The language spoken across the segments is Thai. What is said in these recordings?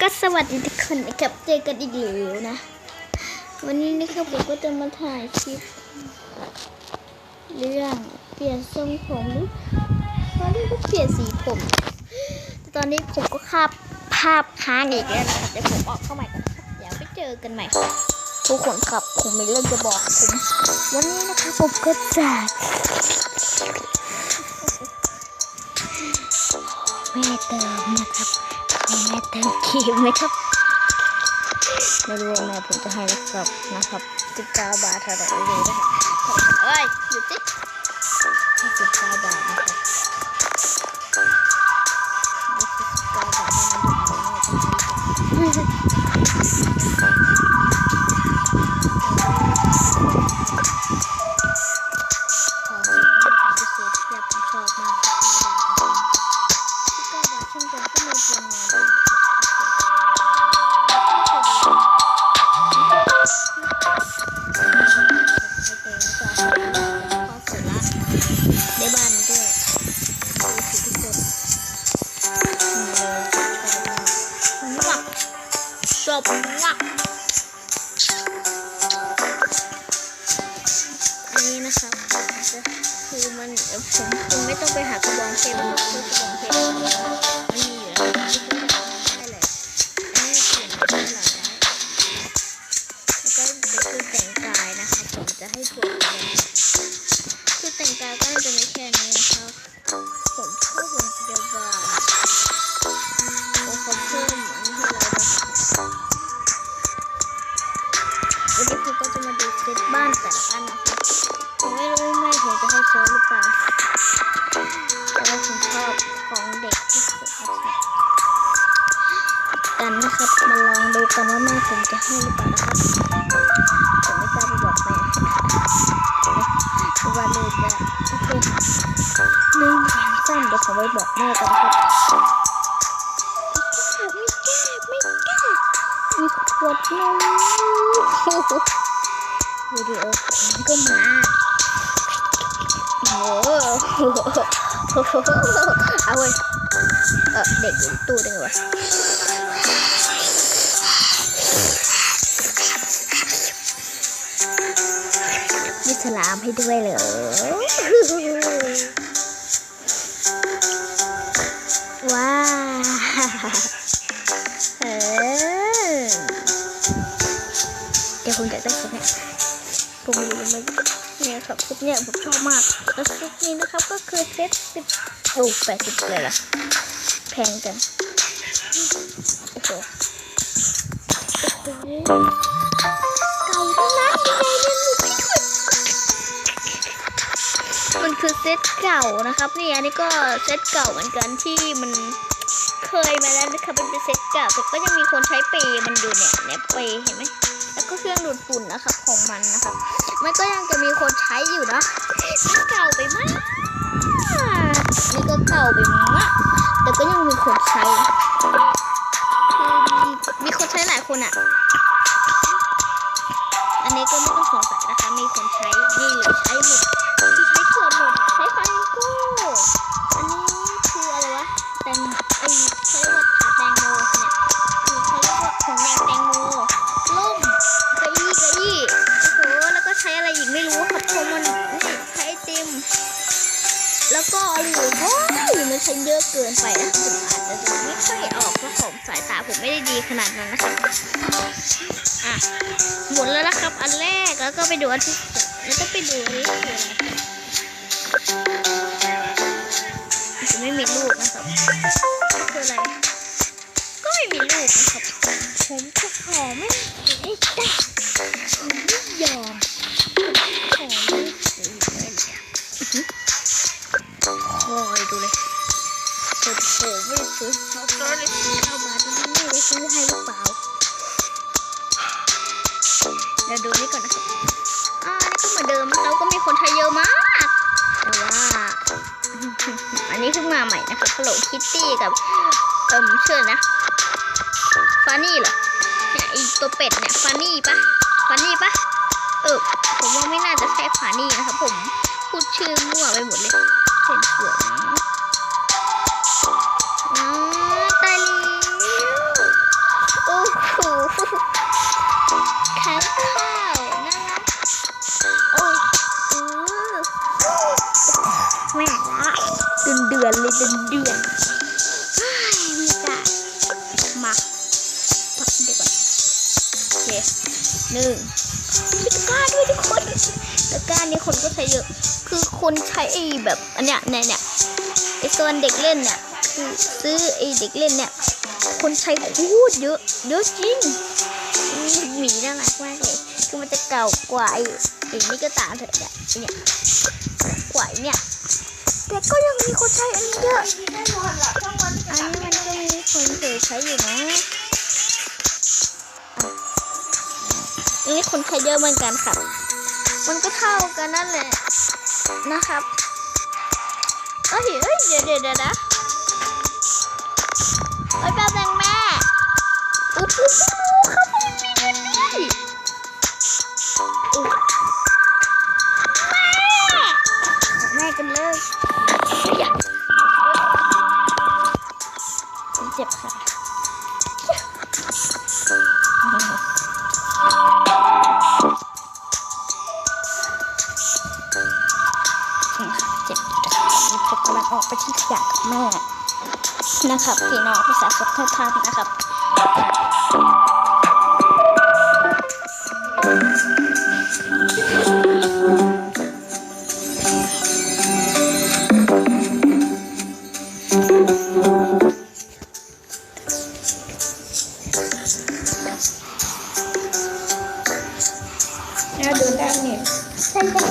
ก็สวัสดีทุกคนนะครับเจอกันอีกแล้วนะ วันนี้นะครับผมก็จะมาถ่ายคลิปเรื่องเปลี่ยนทรงผมหรือตอนนี้ก็เปลี่ยนสีผมแต่ตอนนี้ผมก็คาบภาพค้างอีกแล้วนะครับเดี๋ยวผมออกเข้าใหม่ก่อนครับเดี๋ยวไปเจอกันใหม่ทุกคนครับผมมีเรื่องจะบอกผมวันนี้นะครับผมก็จะแม่เติมนะครับ เติมครีมไหมครับไม่รู้ว่าแม่ผมจะให้นะครับนะครับ19บาทเท่าไหร่ไม่รู้นะครับ บวักอันนี้นะครับคือมันผมผมไม่ต้องไปหากระบองเพชรหรอกราะกระบองเพชรมันมีอยู่แล้วที่จะได้เลยอันนี้เปลี่ยนได้หลายได้แล้วก็เดี๋ยวคือแต่งกายนะครับผมจะให้ทวนกันคือแต่งกายก็จะไม่แค่ ผมจะให้โชว์หรือเปล่าแต่ว่าผมชอบของเด็กที่สุดนะครับกันนะครับ มาลองดูกันว่าแม่ผมจะให้หรือเปล่านะครับผมไม่กล้าไปบอกแม่เพราะว่าเลยจะโอเคหนึ่งสองสามเดี๋ยวผมไปบอกแม่กันนะครับไม่กล้าไม่กล้ามีขวดนมวิดีโอผมก็มา โอ้โหเอาเว้ยเออเด็กอยู่ตู้ได้ไงวะมีฉลามให้ด้วยเหรอว้าวเออเดี๋ยวผมจะได้ชุดเนี่ย ผมอยู่ในเนี่ยครับชุดเนี่ยผมชอบมากแล้วชุดนี้นะครับก็คือเซ็ตสิบโอ้แปดสิบเลยล่ะแพงจังโอ้โหเก่าทั้งนั้นยังไงเนี่ยนี่มันคือเซตเก่านะครับนี่อันนี้ก็เซตเก่าเหมือนกันที่มันเคยมาแล้วนะครับมันเป็นเซตเก่าแต่ก็ยังมีคนใช้เปย์มันอยู่เนี่ยเนี่ยเปย์เห็นไหม แล้วก็เครื่องดูดฝุ่นนะครับของมันนะครับ มันก็ยังจะมีคนใช้อยู่นะมันเก่าไปมากนี่ก็เก่าไปมากแต่ก็ยังมีคนใช้คือมีคนใช้หลายคนอะ ยมันใช้เยอะเกินไปนะผมอาจจะดูไม่ค่อยออกเพราะผมสายตาผมไม่ได้ดีขนาดนั้นนะครับอะหมดแล้วนะครับ อันแรกแล้วก็ไปดูอันที่สองแล้วก็ไปดูอันนี้คืออะไรจะไม่มีลูกนะครับคืออะไรก็ไม่มีลูกนะครับผมจะขอไม่ได้ผมไม่ยอมขอไม่ซื้อเลย คอยดูเลยโอ้โหไม่ได้ซื้อเขาก็เลยเก้าบาทนี่ไม่ได้ซื้อให้หรือเปล่าเดี๋ยวดูนี่ก่อนนะครับอ่านนี้ก็เหมือนเดิมเราก็มีคนใช้เยอะมากแต่ว่าอันนี้เพิ่งมาใหม่นะคะ Hello Kitty กับเอิ่มชื่อนะฟานี่เหรอเนี่ยไอตัวเป็ดเนี่ยฟานี่ปะฟานี่ปะเออผมว่าไม่น่าจะใช่ฟานี่นะครับผมพูดชื่อมั่วไปหมดเลยเป็นสวย ข้างข้าวนะโอ้ยอือแม่ละเดือนเดือนเลยเดือนเดือนมีกามาเดี๋ยวก่อนโอเคหนึ่งมีตะกร้าด้วยทุกคนตะกร้านี้คนก็ใช้เยอะ คือคนใช้ไอ้แบบอันเนี้ยเนี่ยเนี่ยไอ้ส่วนเด็กเล่นเนี่ยคือซื้อไอ้เด็กเล่นเนี่ย คนใช้โคตรเยอะเยอะจริงอืมหมีน่ารักมากเลยคือมันจะเก่ากว่าไอ้ไอ้นี่ก็ตามเถอะเนี่ยไอ้เนี่ยกว่าไอ้เนี่ยแต่ก็ยังมีคนใช้อันนี้เยอะแน่นอนล่ะช่องวันจะอันนี้มันก็มีคนเคยใช้อยู่นะอันนี้คนใช้เยอะเหมือนกันครับ มันก็เท่ากันนั่นแหละนะครับเอ้ยเอ้ยเดี๋ยวเดี๋ยวเดี๋ยวนะ แม่นะครับพี่น้องภาษาสดเท่าทันนะครับเนี่ยเดินได้เนี่ยใช่จ้ะ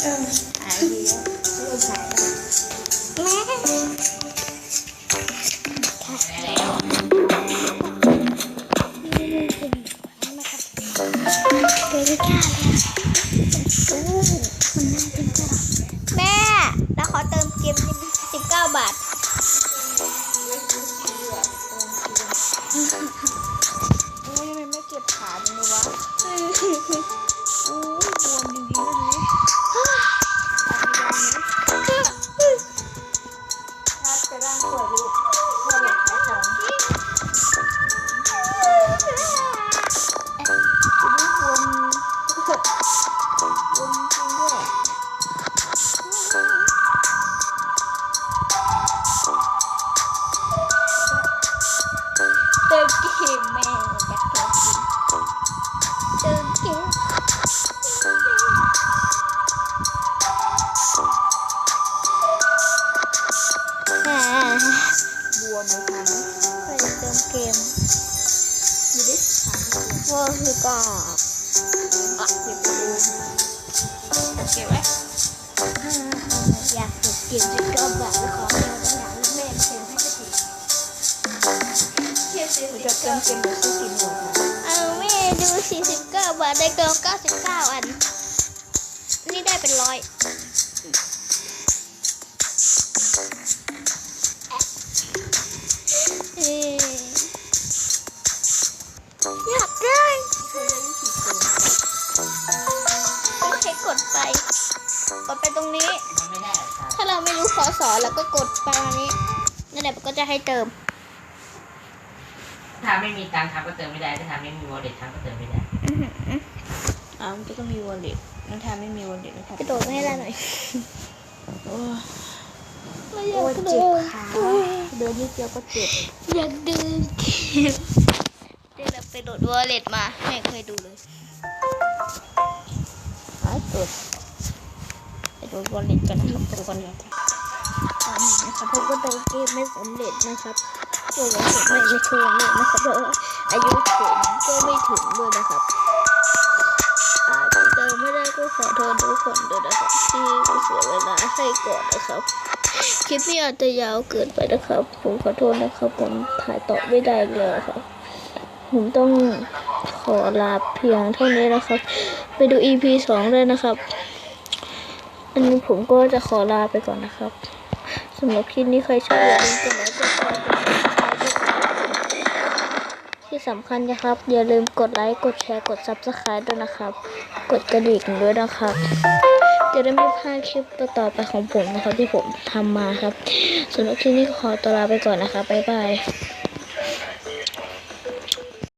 เออหายดีแล้วเริ่มหาย อยากติดเกมสิบเก้าบาทแล้วของเราตั้งนานแล้วแม่เติมให้สักทีหนูจะเติมเกมหรือซื้อกินหมดค่ะเอาแม่ดูสี่สิบก้าบาทได้เกินเก้าสิบเก้าอัน นี่ได้เป็นร้อยเอ๊ะอยากได้ช่วยได้วิธีโกงก็แค่กดไป กดไปตรงนี้ มันไม่ได้ เราไม่รู้พอสอแล้วก็กดไปอันนี้นั่นแหละมันก็จะให้เติม ถ้าไม่มีตังค์ทำก็เติมไม่ได้ ถ้าทำไม่มีวอลเล็ตทำก็เติมไม่ได้อ่ามันก็ต้องมีวอลเล็ตน้องทาไม่มีวอลเล็ตน้องทากระโดดไม่ให้ได้หน่อยโอ้ยไม่อโอ้ยายกเจ็เดิบนขาเดินนิดเดียวก็เจ็บอยากเดินเกมเดี๋ยวเราไปโหลดวอลเล็ตมาไม่เคยดูเลยหายปวดไปโหล ดวอลเล็ตกันนะครับทุกคนตอนนี้นะครับผมก็เติมเกมไม่สำเร็จนะครับตัวเราผมไม่ไม่ช่วยเลยนะครับเพราะอายุผมก็ไม่ถึงด้วยนะครับอาจจะเติมไม่ได้ก็ขอโทษทุกคนด้วยนะครับที่เสียเวลาให้ก่อนนะครับคลิปนี้อาจจะยาวเกินไปนะครับ ผมขอโทษนะครับ ผมถ่ายต่อไม่ได้เลยครับ ผมต้องขอลาเพียงเท่านี้นะครับ ไปดู EP สองเลยนะครับ อันนี้ผมก็จะขอลาไปก่อนนะครับสำหรับคลิปนี้ใครชอบอย่าลืมกดไลค์กดแชร์กด Subscribe ที่สำคัญนะครับ อย่าลืมกดไลค์กดแชร์กด subscribe ด้วยนะครับ กดกระดิ่งด้วยนะครับ จะได้ไม่พลาดคลิปต่อไปของผมนะครับที่ผมทำมาครับสำหรับคลิปนี้ขอตัวลาไปก่อนนะครับบ๊ายบาย